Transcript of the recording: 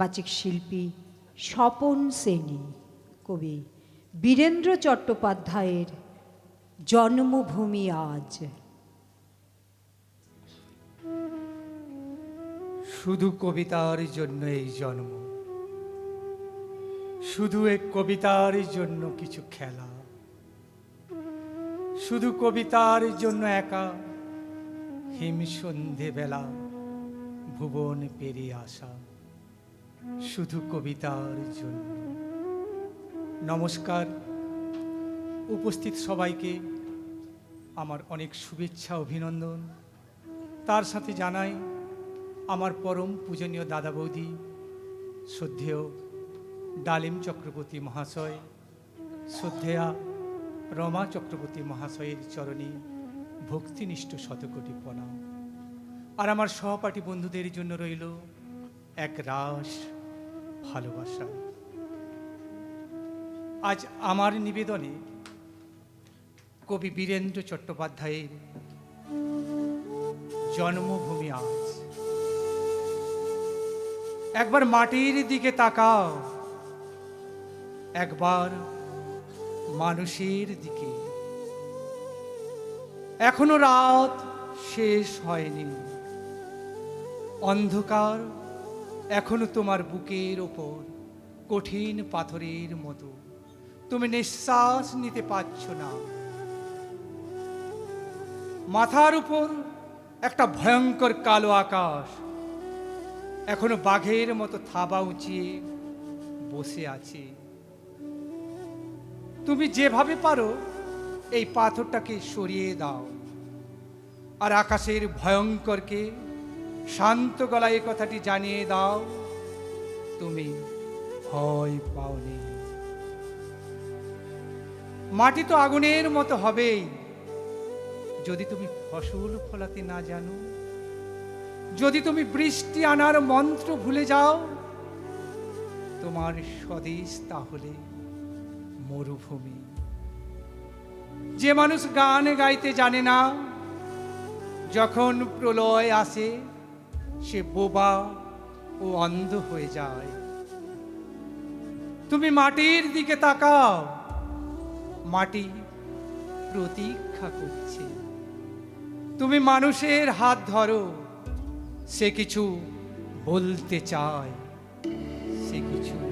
বাচিক শিল্পী, স্বপন সেনী, কবি বীরেন্দ্র চট্টোপাধ্যায়ের জন্মভূমি আজ। শুধু কবিতার জন্য এই জন্ম, শুধু এক কবিতার জন্য কিছু খেলা, শুধু কবিতার জন্য একা হিম সন্ধে বেলা ভুবন পেরিয়ে আসা। শুধু কবিতার জন্য। নমস্কার। উপস্থিত সবাইকে আমার অনেক শুভেচ্ছা, অভিনন্দন। তার সাথে জানাই আমার পরম পূজনীয় দাদা বৌদি, শ্রদ্ধেয় ডালিম চক্রবর্তী মহাশয়, শ্রদ্ধেয়া রমা চক্রবর্তী মহাশয়ের চরণে ভক্তিনিষ্ঠ শতকোটি প্রণাম। আর আমার সহপাঠী বন্ধুদের জন্য রইল এক রাস ভালোবাসা। আজ আমার নিবেদনে কবি বীরেন্দ্র চট্টোপাধ্যায়ের জন্মভূমি আজ। একবার মাটির দিকে তাকাও, একবার মানুষের দিকে। এখনও রাত শেষ হয়নি, অন্ধকার এখনও তোমার বুকের ওপর কঠিন পাথরের মতো। তুমি নিঃশ্বাস নিতে পারছ না। মাথার উপর একটা ভয়ঙ্কর কালো আকাশ এখনও বাঘের মতো থাবা উঁচিয়ে বসে আছে। তুমি যেভাবে পারো এই পাথরটাকে সরিয়ে দাও। আর আকাশের ভয়ঙ্করকে শান্ত গলায় এই কথাটি জানিয়ে দাও। তুমি ভয় পাওনি। মাটি তো আগুনের মতো হবেই। যদি তুমি ফসল ফলাতে না জানো, যদি তুমি বৃষ্টি আনার মন্ত্র ভুলে যাও, তোমার স্বদেশ তাহলে মরুভূমি। যে মানুষ গান গাইতে জানে না, যখন প্রলয় আসে সে বোবা ও অন্ধ হয়ে যায়। তুমি মাটির দিকে তাকাও। মাটি প্রতীক্ষা করছে। তুমি মানুষের হাত ধরো। সে কিছু বলতে চায়, সে কিছু